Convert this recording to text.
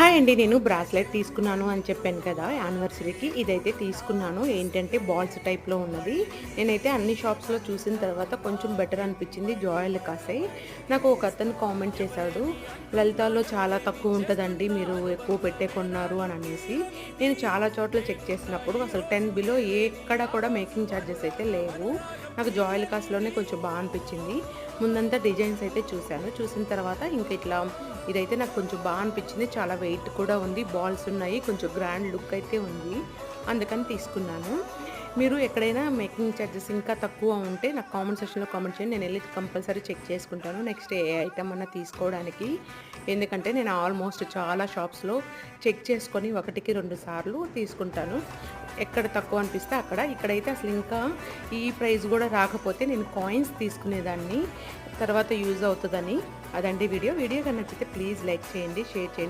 Hi అండి నేను bracelet తీసుకున్నాను అని చెప్పాను కదా యానివర్సరీకి. ఇదైతే తీసుకున్నాను. ఏంటంటే బాల్స్ టైప్లో ఉన్నది. నేనైతే అన్ని షాప్స్లో చూసిన తర్వాత కొంచెం బెటర్ అనిపించింది జాయల్ కాసాయి నాకు ఒక అతను కామెంట్ చేశాడు లలితాలో చాలా తక్కువ ఉంటుందండి మీరు ఎక్కువ పెట్టే కొన్నారు అని అనేసి. నేను చాలా చోట్ల చెక్ చేసినప్పుడు అసలు టెన్ బిలో ఎక్కడ కూడా మేకింగ్ ఛార్జెస్ అయితే లేవు. నాకు జాయిల్ కాస్ట్లోనే కొంచెం బాగా అనిపించింది. ముందంతా డిజైన్స్ అయితే చూశాను. చూసిన తర్వాత ఇంక ఇట్లా ఇదైతే నాకు కొంచెం బాగా అనిపించింది. చాలా వెయిట్ కూడా ఉంది. బాల్స్ ఉన్నాయి. కొంచెం గ్రాండ్ లుక్ అయితే ఉంది. అందుకని తీసుకున్నాను. మీరు ఎక్కడైనా మేకింగ్ ఛార్జెస్ ఇంకా తక్కువ ఉంటే నాకు కామెంట్ సెక్షన్లో కామెంట్ చేయండి. నేను వెళ్ళి కంపల్సరీ చెక్ చేసుకుంటాను. నెక్స్ట్ ఏ ఐటమ్ అన్నా తీసుకోవడానికి. ఎందుకంటే నేను ఆల్మోస్ట్ చాలా షాప్స్లో చెక్ చేసుకొని ఒకటికి రెండు సార్లు తీసుకుంటాను. ఎక్కడ తక్కువ అనిపిస్తే అక్కడ. ఇక్కడైతే అసలు ఇంకా ఈ ప్రైస్ కూడా రాకపోతే నేను కాయిన్స్ తీసుకునేదాన్ని తర్వాత యూజ్ అవుతుందని. అదండి వీడియో. వీడియో కన్నా నచ్చితే ప్లీజ్ లైక్ చేయండి షేర్ చేయండి.